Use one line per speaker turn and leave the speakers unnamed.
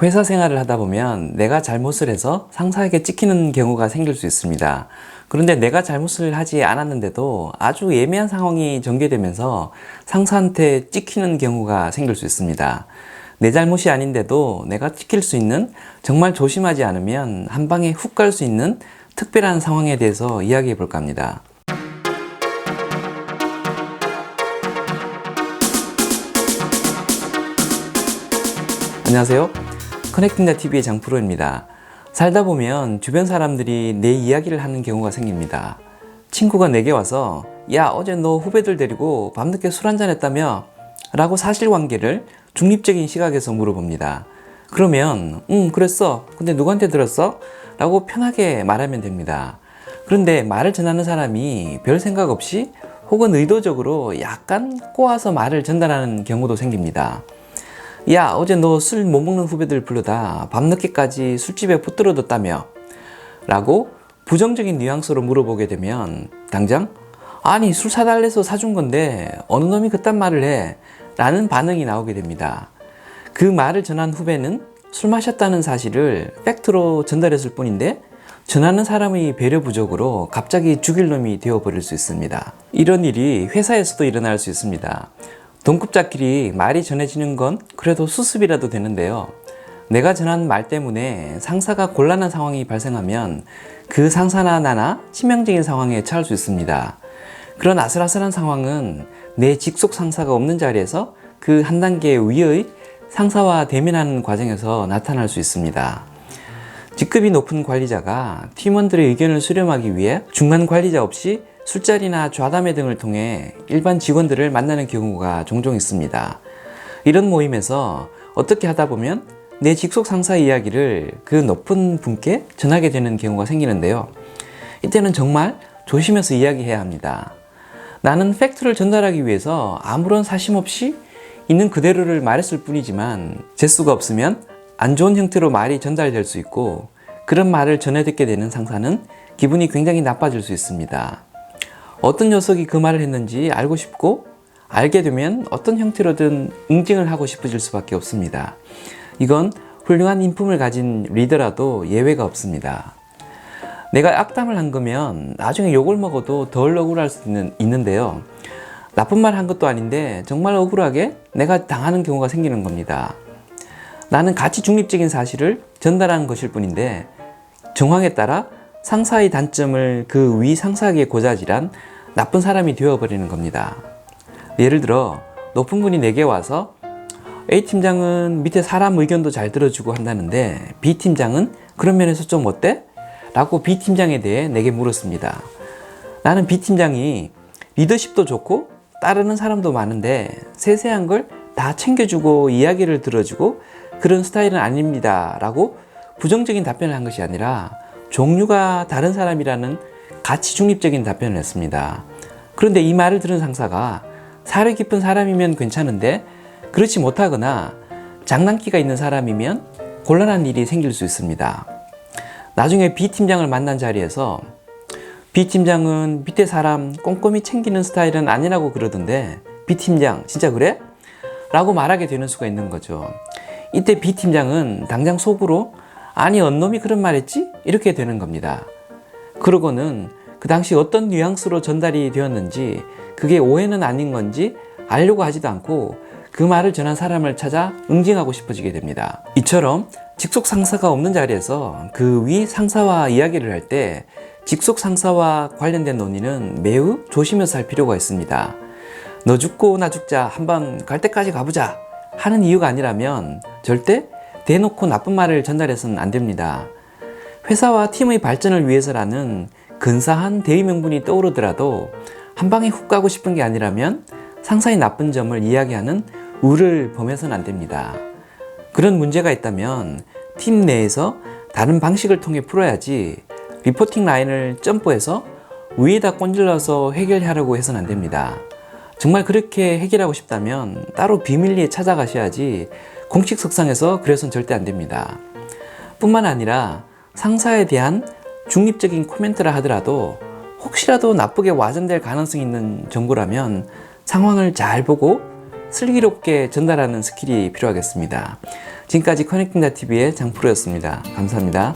회사 생활을 하다 보면 내가 잘못을 해서 상사에게 찍히는 경우가 생길 수 있습니다. 그런데 내가 잘못을 하지 않았는데도 아주 예민한 상황이 전개되면서 상사한테 찍히는 경우가 생길 수 있습니다. 내 잘못이 아닌데도 내가 찍힐 수 있는 정말 조심하지 않으면 한 방에 훅 갈 수 있는 특별한 상황에 대해서 이야기해 볼까 합니다. 안녕하세요. 커넥팅다 TV의 장프로입니다. 살다 보면 주변 사람들이 내 이야기를 하는 경우가 생깁니다. 친구가 내게 와서 야 어제 너 후배들 데리고 밤늦게 술 한잔 했다며? 라고 사실관계를 중립적인 시각에서 물어봅니다. 그러면 응 그랬어. 근데 누구한테 들었어? 라고 편하게 말하면 됩니다. 그런데 말을 전하는 사람이 별 생각 없이 혹은 의도적으로 약간 꼬아서 말을 전달하는 경우도 생깁니다. 야, 어제 너 술 못 먹는 후배들 불러다 밤늦게까지 술집에 붙들어뒀다며? 라고 부정적인 뉘앙스로 물어보게 되면 당장 아니 술 사달래서 사준 건데 어느 놈이 그딴 말을 해? 라는 반응이 나오게 됩니다. 그 말을 전한 후배는 술 마셨다는 사실을 팩트로 전달했을 뿐인데 전하는 사람의 배려 부족으로 갑자기 죽일 놈이 되어버릴 수 있습니다. 이런 일이 회사에서도 일어날 수 있습니다. 동급자끼리 말이 전해지는 건 그래도 수습이라도 되는데요. 내가 전한 말 때문에 상사가 곤란한 상황이 발생하면 그 상사나 나나 치명적인 상황에 처할 수 있습니다. 그런 아슬아슬한 상황은 내 직속 상사가 없는 자리에서 그 한 단계 위의 상사와 대면하는 과정에서 나타날 수 있습니다. 직급이 높은 관리자가 팀원들의 의견을 수렴하기 위해 중간 관리자 없이 술자리나 좌담회 등을 통해 일반 직원들을 만나는 경우가 종종 있습니다. 이런 모임에서 어떻게 하다 보면 내 직속 상사 이야기를 그 높은 분께 전하게 되는 경우가 생기는데요. 이때는 정말 조심해서 이야기해야 합니다. 나는 팩트를 전달하기 위해서 아무런 사심 없이 있는 그대로를 말했을 뿐이지만 재수가 없으면 안 좋은 형태로 말이 전달될 수 있고 그런 말을 전해 듣게 되는 상사는 기분이 굉장히 나빠질 수 있습니다. 어떤 녀석이 그 말을 했는지 알고 싶고 알게 되면 어떤 형태로든 응징을 하고 싶어질 수밖에 없습니다. 이건 훌륭한 인품을 가진 리더라도 예외가 없습니다. 내가 악담을 한 거면 나중에 욕을 먹어도 덜 억울할 수 있는, 있는데요. 나쁜 말 한 것도 아닌데 정말 억울하게 내가 당하는 경우가 생기는 겁니다. 나는 가치 중립적인 사실을 전달하는 것일 뿐인데 정황에 따라 상사의 단점을 그 위 상사에게 고자질한 나쁜 사람이 되어버리는 겁니다. 예를 들어 높은 분이 내게 와서 A 팀장은 밑에 사람 의견도 잘 들어주고 한다는데 B 팀장은 그런 면에서 좀 어때? 라고 B 팀장에 대해 내게 물었습니다. 나는 B 팀장이 리더십도 좋고 따르는 사람도 많은데 세세한 걸 다 챙겨주고 이야기를 들어주고 그런 스타일은 아닙니다. 라고 부정적인 답변을 한 것이 아니라 종류가 다른 사람이라는 가치 중립적인 답변을 했습니다. 그런데 이 말을 들은 상사가 사려 깊은 사람이면 괜찮은데 그렇지 못하거나 장난기가 있는 사람이면 곤란한 일이 생길 수 있습니다. 나중에 B 팀장을 만난 자리에서 B 팀장은 밑에 사람 꼼꼼히 챙기는 스타일은 아니라고 그러던데 B 팀장 진짜 그래? 라고 말하게 되는 수가 있는 거죠. 이때 B 팀장은 당장 속으로 아니 언놈이 그런 말 했지? 이렇게 되는 겁니다. 그러고는 그 당시 어떤 뉘앙스로 전달이 되었는지 그게 오해는 아닌 건지 알려고 하지도 않고 그 말을 전한 사람을 찾아 응징하고 싶어지게 됩니다. 이처럼 직속 상사가 없는 자리에서 그 위 상사와 이야기를 할 때 직속 상사와 관련된 논의는 매우 조심해서 할 필요가 있습니다. 너 죽고 나 죽자 한번 갈 때까지 가보자 하는 이유가 아니라면 절대 대놓고 나쁜 말을 전달해서는 안 됩니다. 회사와 팀의 발전을 위해서라는 근사한 대의 명분이 떠오르더라도 한 방에 훅 가고 싶은 게 아니라면 상사의 나쁜 점을 이야기하는 우를 범해서는 안 됩니다. 그런 문제가 있다면 팀 내에서 다른 방식을 통해 풀어야지 리포팅 라인을 점프해서 위에다 꼰질러서 해결하려고 해서는 안 됩니다. 정말 그렇게 해결하고 싶다면 따로 비밀리에 찾아가셔야지 공식 석상에서 그래서는 절대 안 됩니다. 뿐만 아니라 상사에 대한 중립적인 코멘트를 하더라도 혹시라도 나쁘게 와전될 가능성이 있는 정보라면 상황을 잘 보고 슬기롭게 전달하는 스킬이 필요하겠습니다. 지금까지 커넥팅다 TV의 장프로였습니다. 감사합니다.